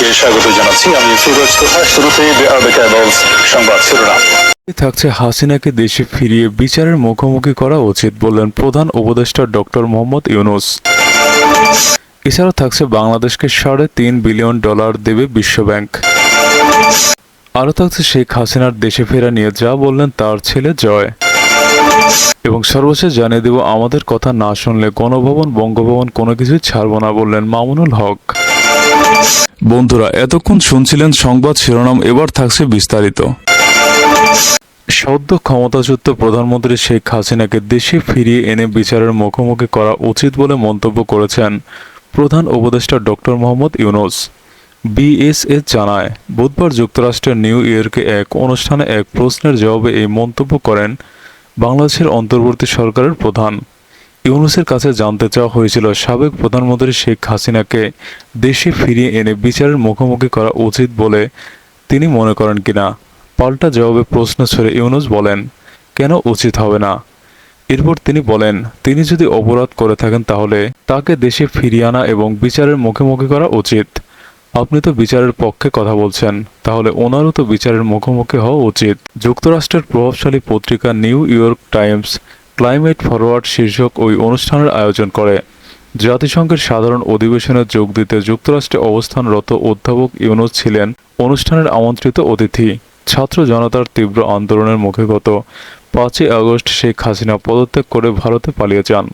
সবাইকে স্বাগত জানাচ্ছি। আমি সংবাদ শিরোনাম। থাকছে হাসিনাকে দেশে ফিরিয়ে বিচারের মুখোমুখি করা উচিত বললেন প্রধান উপদেষ্টা ডক্টর মোহাম্মদ ইউনুস। এছাড়াও থাকছে বাংলাদেশকে সাড়ে তিন বিলিয়ন ডলার দেবে বিশ্বব্যাংক। আরও থাকছে শেখ হাসিনার দেশে ফেরা নিয়ে যা বললেন তার ছেলে জয়। এবং সর্বশেষ জানিয়ে দেব, আমাদের কথা না শুনলে গণভবন, বঙ্গভবন কোনো কিছুই ছাড়ব না বললেন মামুনুল হক। বন্ধুরা, এতক্ষণ শুনছিলেন সংবাদ শিরোনাম, এবার থাকছে বিস্তারিত। সদ্য ক্ষমতাচ্যুত প্রধানমন্ত্রী শেখ হাসিনাকে দেশে ফিরিয়ে এনে বিচারের মুখোমুখি করা উচিত বলে মন্তব্য করেছেন প্রধান উপদেষ্টা ডক্টর মোহাম্মদ ইউনুস। বিএসএস জানায়, বুধবার যুক্তরাষ্ট্রের নিউ ইয়র্কে এক অনুষ্ঠানে এক প্রশ্নের জবাবে এই মন্তব্য করেন বাংলাদেশের অন্তর্বর্তী সরকারের প্রধান। ইউনুসের কাছে জানতে চাওয়া হয়েছিল, সাবেক প্রধানমন্ত্রী শেখ হাসিনাকে দেশে ফিরিয়ে এনে বিচারের মুখোমুখি করা উচিত বলে তিনি মনে করেন কিনা। পাল্টা জবাবে প্রশ্ন ছড়ে ইউনুস বলেন, কেন উচিত হবে না? এরপর তিনি বলেন, তিনি যদি অপরাধ করে থাকেন তাহলে তাকে দেশে ফিরিয়ে আনা এবং বিচারের মুখোমুখি করা উচিত। আপনি তো বিচারের পক্ষে কথা বলছেন, তাহলে ওনারও তো বিচারের মুখোমুখি হওয়া উচিত। যুক্তরাষ্ট্রের প্রভাবশালী পত্রিকা New York Times climate forward শীর্ষক ওই অনুষ্ঠানের আয়োজন করে। জাতিসংঘের সাধারণ অধিবেশনে যোগ দিতে যুক্তরাষ্ট্রে অবস্থানরত অধ্যাপক ইউনুস ছিলেন অনুষ্ঠানের আমন্ত্রিত অতিথি। ছাত্র জনতার তীব্র আন্দোলনের মুখে গত পাঁচই আগস্ট শেখ হাসিনা পদত্যাগ করে ভারতে পালিয়ে যান।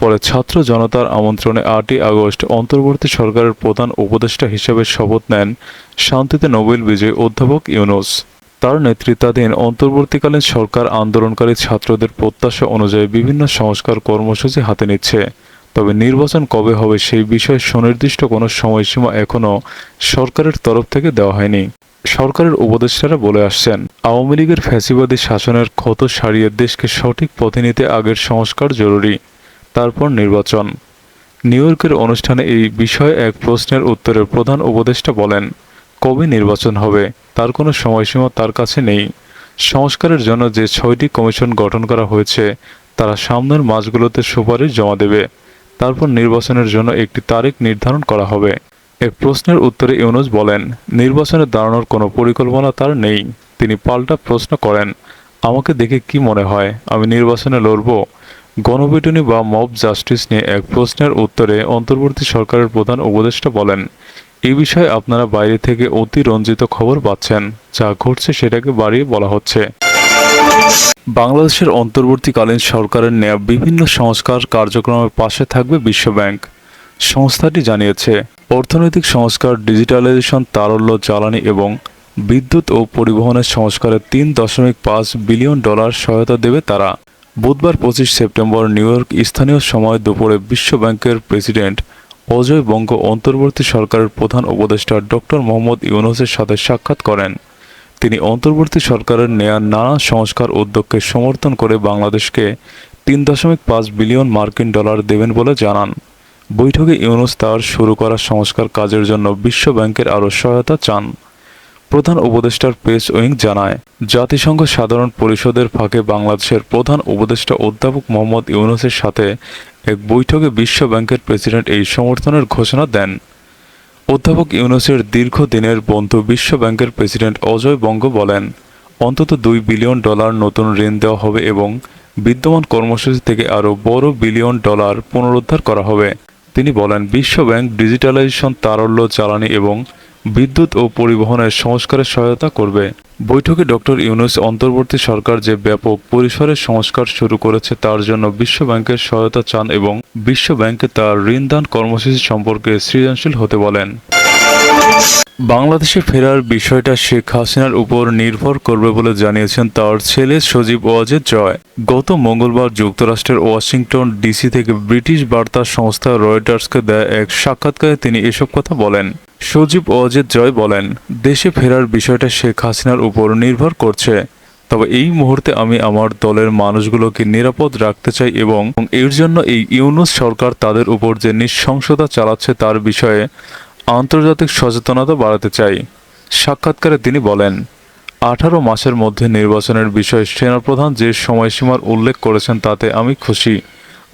পরে ছাত্র জনতার আমন্ত্রণে আটই আগস্ট অন্তর্বর্তী সরকারের প্রধান উপদেষ্টা হিসেবে শপথ নেন শান্তিতে নোবেল বিজয়ী অধ্যাপক ইউনুস। তার নেতৃত্বাধীন অন্তর্বর্তীকালীন সরকার আন্দোলনকারী ছাত্রদের প্রত্যাশা অনুযায়ী বিভিন্ন সংস্কার কর্মসূচি হাতে নিচ্ছে। তবে নির্বাচন কবে হবে সেই বিষয়ে সুনির্দিষ্ট কোনো সময়সীমা এখনও সরকারের তরফ থেকে দেওয়া হয়নি। সরকারের উপদেষ্টারা বলে আসছেন, আওয়ামী লীগের ফ্যাসিবাদী শাসনের ক্ষত সারিয়ে দেশকে সঠিক পথে নিতে আগের সংস্কার জরুরি, তারপর নির্বাচন। নিউ ইয়র্কের অনুষ্ঠানে এই বিষয়ে এক প্রশ্নের উত্তরে প্রধান উপদেষ্টা বলেন কবে নির্বাচন হবে, তার কোনো সময়সীমা তার কাছে নেই। সংস্কারের জন্য যে ছয়টি কমিশন গঠন করা হয়েছে, তারা সামনের মাসগুলোতে সুপারিশ জমা দেবে। তারপর নির্বাচনের জন্য একটি তারিখ নির্ধারণ করা হবে। এক প্রশ্নের উত্তরে ইউনুস বলেন, নির্বাচনে দাঁড়ানোর কোনো পরিকল্পনা তার নেই। তিনি পাল্টা প্রশ্ন করেন, আমাকে দেখে কি মনে হয়, আমি নির্বাচনে লড়ব? গণপিটুনি বা মব জাস্টিস নিয়ে এক প্রশ্নের উত্তরে অন্তর্বর্তী সরকারের প্রধান উপদেষ্টা বলেন এই বিষয়ে আপনারা বাইরে থেকে অতি রঞ্জিত খবর পাচ্ছেন, যা ঘটছে সেটাকে বাড়িয়ে বলা হচ্ছে। বাংলাদেশের অন্তর্বর্তীকালীন সরকারের নেয়া বিভিন্ন সংস্কার কার্যক্রমের পাশে থাকবে বিশ্বব্যাংক। সংস্থাটি জানিয়েছে, অর্থনৈতিক সংস্কার, ডিজিটালাইজেশন, তারল্য, জ্বালানি এবং বিদ্যুৎ ও পরিবহনের সংস্কারে তিন দশমিক পাঁচ বিলিয়ন ডলার সহায়তা দেবে তারা। বুধবার পঁচিশ সেপ্টেম্বর নিউ ইয়র্ক স্থানীয় সময় দুপুরে বিশ্বব্যাংকের প্রেসিডেন্ট অজয় বঙ্গ অন্তর্বর্তী সরকারের প্রধান উপদেষ্টা ডক্টর মোহাম্মদ ইউনুসের সাথে সাক্ষাৎ করেন। তিনি অন্তর্বর্তী সরকারের নেয়া নানা সংস্কার উদ্যোগকে সমর্থন করে বাংলাদেশকে তিন দশমিক পাঁচ বিলিয়ন মার্কিন ডলার দেবেন বলে জানান। বৈঠকে ইউনুস তার শুরু করা সংস্কার কাজের জন্য বিশ্ব ব্যাংকের আরও সহায়তা চান। প্রধান উপদেষ্টার প্রেস উইং জানায়, জাতিসংঘ সাধারণ পরিষদের ফাঁকে বাংলাদেশের প্রধান উপদেষ্টা অধ্যাপক মোহাম্মদ ইউনুসের সাথে এক বৈঠকে বিশ্ব ব্যাংকের প্রেসিডেন্ট এই সমর্থনের ঘোষণা দেন। অধ্যাপক ইউনুসের দীর্ঘদিনের বন্ধু বিশ্ব ব্যাংকের প্রেসিডেন্ট অজয় বঙ্গ বলেন, অন্তত দুই বিলিয়ন ডলার নতুন ঋণ দেওয়া হবে এবং বিদ্যমান কর্মসূচি থেকে আরও বড় বিলিয়ন ডলার পুনরুদ্ধার করা হবে। তিনি বলেন, বিশ্ব ব্যাংক ডিজিটালাইজেশন, তারল্য, জ্বালানি এবং বিদ্যুৎ ও পরিবহনের সংস্কারে সহায়তা করবে। বৈঠকে ডক্টর ইউনুস অন্তর্বর্তী সরকার যে ব্যাপক পরিসরের সংস্কার শুরু করেছে তার জন্য বিশ্ব ব্যাংকের সহায়তা চান এবং বিশ্ব ব্যাংকে তার ঋণদান কর্মসূচি সম্পর্কে সৃজনশীল হতে বলেন। বাংলাদেশে ফেরার বিষয়টা শেখ হাসিনার উপর নির্ভর করবে বলে জানিয়েছেন তার ছেলে সজীব ওয়াজেদ জয় গত মঙ্গলবার যুক্তরাষ্ট্রের ওয়াশিংটন ডিসি থেকে ব্রিটিশ বার্তা সংস্থা রয়টার্সকে দেয় এক সাক্ষাৎকারে তিনি এসব কথা বলেন। সজীব ওয়াজেদ জয় বলেন, দেশে ফেরার বিষয়টা শেখ হাসিনার উপর নির্ভর করছে। তবে এই মুহূর্তে আমি আমার দলের মানুষগুলোকে নিরাপদ রাখতে চাই এবং এর জন্য এই ইউনুস সরকার তাদের উপর যে নৃশংসতা চালাচ্ছে তার বিষয়ে আন্তর্জাতিক সচেতনতা বাড়াতে চাই। সাক্ষাৎকারে তিনি বলেন, আঠারো মাসের মধ্যে নির্বাচনের বিষয়ে সেনাপ্রধান যে সময়সীমার উল্লেখ করেছেন তাতে আমি খুশি।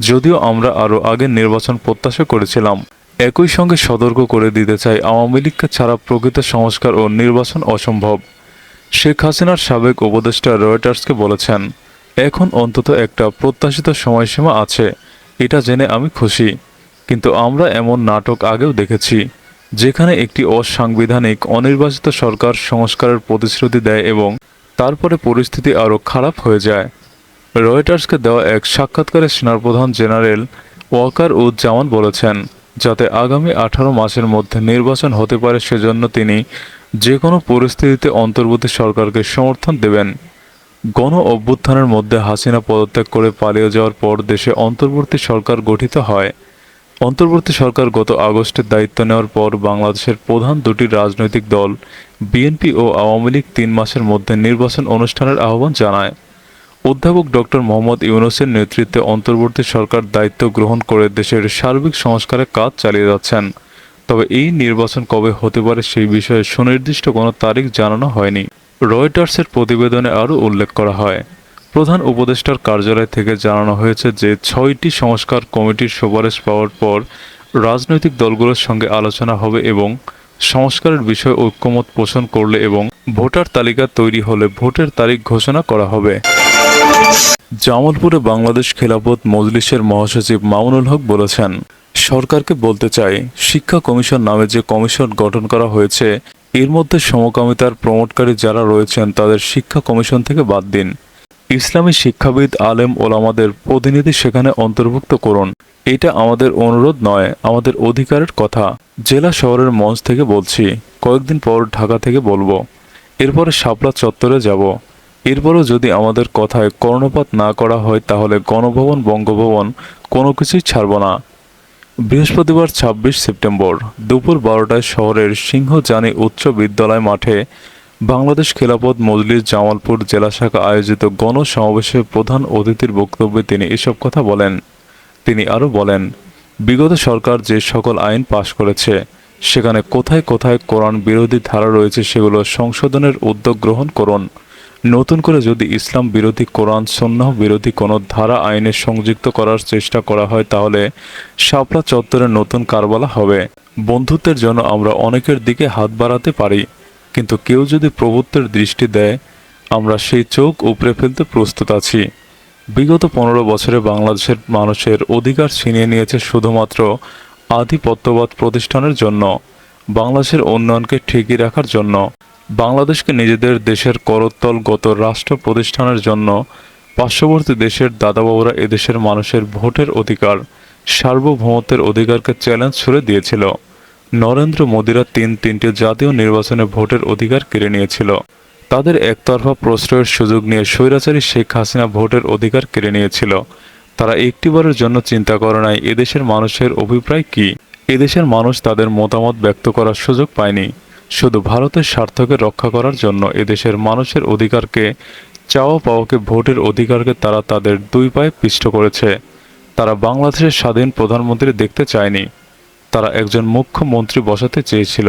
যদিও আমরা আরও আগে নির্বাচন প্রত্যাশা করেছিলাম, একই সঙ্গে সতর্ক করে দিতে চাই আওয়ামী লীগকে ছাড়া প্রকৃত সংস্কার ও নির্বাচন অসম্ভব। শেখ হাসিনার সাবেক উপদেষ্টা রয়টার্সকে বলেছেন, এখন অন্তত একটা প্রত্যাশিত সময়সীমা আছে, এটা জেনে আমি খুশি। কিন্তু আমরা এমন নাটক আগেও দেখেছি। যেখানে একটি অসাংবিধানিক, অনির্বাচিত সরকার সংস্কারের প্রতিশ্রুতি দেয় এবং তারপরে পরিস্থিতি আরও খারাপ হয়ে যায়। রয়টার্সকে দেওয়া এক সাক্ষাৎকারে সেনাপ্রধান জেনারেল ওয়াকার উজ্জামান বলেছেন, যাতে আগামী আঠারো মাসের মধ্যে নির্বাচন হতে পারে সেজন্য তিনি যে কোনো পরিস্থিতিতে অন্তর্বর্তী সরকারকে সমর্থন দেবেন। গণ অভ্যুত্থানের মধ্যে হাসিনা পদত্যাগ করে পালিয়ে যাওয়ার পর দেশে অন্তর্বর্তী সরকার গঠিত হয়। অন্তর্বর্তী সরকার গত আগস্টের দায়িত্ব নেওয়ার পর বাংলাদেশের প্রধান দুটি রাজনৈতিক দল, বিএনপি ও আওয়ামী লীগ, তিন মাসের মধ্যে নির্বাচন অনুষ্ঠানের আহ্বান জানায়। অধ্যাপক ডক্টর মোহাম্মদ ইউনুসের নেতৃত্বে অন্তর্বর্তী সরকার দায়িত্ব গ্রহণ করে দেশের সার্বিক সংস্কারের কাজ চালিয়ে যাচ্ছেন। তবে এই নির্বাচন কবে হতে পারে সেই বিষয়ে সুনির্দিষ্ট কোনো তারিখ জানানো হয়নি। রয়টার্সের প্রতিবেদনে আরও উল্লেখ করা হয়। প্রধান উপদেষ্টার কার্যালয় থেকে জানানো হয়েছে যে ছয়টি সংস্কার কমিটির সুপারিশ পাওয়ার পর রাজনৈতিক দলগুলোর সঙ্গে আলোচনা হবে এবং সংস্কারের বিষয়ে ঐক্যমত পোষণ করলে এবং ভোটার তালিকা তৈরি হলে ভোটের তারিখ ঘোষণা করা হবে। জামালপুরে বাংলাদেশ খেলাফত মজলিসের মহাসচিব মামুনুল হক বলেছেন, সরকারকে বলতে চাই, শিক্ষা কমিশন নামে যে কমিশন গঠন করা হয়েছে, এর মধ্যে সমকামিতার প্রমোটকারী যারা রয়েছেন তাদের শিক্ষা কমিশন থেকে বাদ দিন। ইসলামী শিক্ষাবিদ, আলেম, ওলামাদের প্রতিনিধি সেখানে অন্তর্ভুক্ত করুন। এটা আমাদের অনুরোধ নয়, আমাদের অধিকারের কথা। জেলা শহরের মঞ্চ থেকে বলছি, কয়েকদিন পর ঢাকা থেকে বলব। এরপরে শাপলা চত্বরে যাব। এরপরও যদি আমাদের কথায় কর্ণপাত না করা হয়, তাহলে গণভবন, বঙ্গভবন কোনো কিছুই ছাড়ব না। বৃহস্পতিবার ছাব্বিশ সেপ্টেম্বর, দুপুর বারোটায় শহরের সিংহজানি উচ্চ বিদ্যালয় মাঠে বাংলাদেশ খেলাপথ মজলিস জামালপুর জেলা শাখা আয়োজিত গণসমাবেশে প্রধান অতিথির বক্তব্যে তিনি এসব কথা বলেন। তিনি আরও বলেন, বিগত সরকার যে সকল আইন পাশ করেছে, সেখানে কোথায় কোথায় কোরআন বিরোধী ধারা রয়েছে সেগুলো সংশোধনের উদ্যোগ গ্রহণ করুন। নতুন করে যদি ইসলাম বিরোধী কোরআন সন্ন্যাহ বিরোধী কোনো ধারা আইনে সংযুক্ত করার চেষ্টা করা হয়, তাহলে শাপলা চত্বরে নতুন কারবালা হবে। বন্ধুত্বের জন্য আমরা অনেকের দিকে হাত বাড়াতে পারি। কিন্তু কেউ যদি প্রভুত্বের দৃষ্টি দেয়, আমরা সেই চোখ উপড়ে ফেলতে প্রস্তুত আছি। বিগত পনেরো বছরে বাংলাদেশের মানুষের অধিকার ছিনিয়ে নিয়েছে শুধুমাত্র আধিপত্যবাদ প্রতিষ্ঠানের জন্য, বাংলাদেশের উন্নয়নকে ঠিকই রাখার জন্য। বাংলাদেশকে নিজেদের দেশের করতলগত রাষ্ট্র প্রতিষ্ঠানের জন্য, পার্শ্ববর্তী দেশের দাদাবাবুরা এদেশের মানুষের ভোটের অধিকার, সার্বভৌমত্বের অধিকারকে চ্যালেঞ্জ ছুড়ে দিয়েছিল। নরেন্দ্র মোদীরা তিন তিনটি জাতীয় নির্বাচনে ভোটের অধিকার কেড়ে নিয়েছিল। তাদের একতরফা প্রশ্রয়ের সুযোগ নিয়ে স্বৈরাচারী শেখ হাসিনা ভোটের অধিকার কেড়ে নিয়েছিল। তারা একটিবারের জন্য চিন্তা করে নাই, এদেশের মানুষের অভিপ্রায় কি? এদেশের মানুষ তাদের মতামত ব্যক্ত করার সুযোগ পায়নি। শুধু ভারতের স্বার্থকে রক্ষা করার জন্য এদেশের মানুষের অধিকারকে, চাওয়া পাওয়াকে ভোটের অধিকারকে তারা তাদের দুই পায়ে পিষ্ট করেছে। তারা বাংলাদেশের স্বাধীন প্রধানমন্ত্রী দেখতে চায়নি। তারা একজন মুখ্যমন্ত্রী বসাতে চেয়েছিল।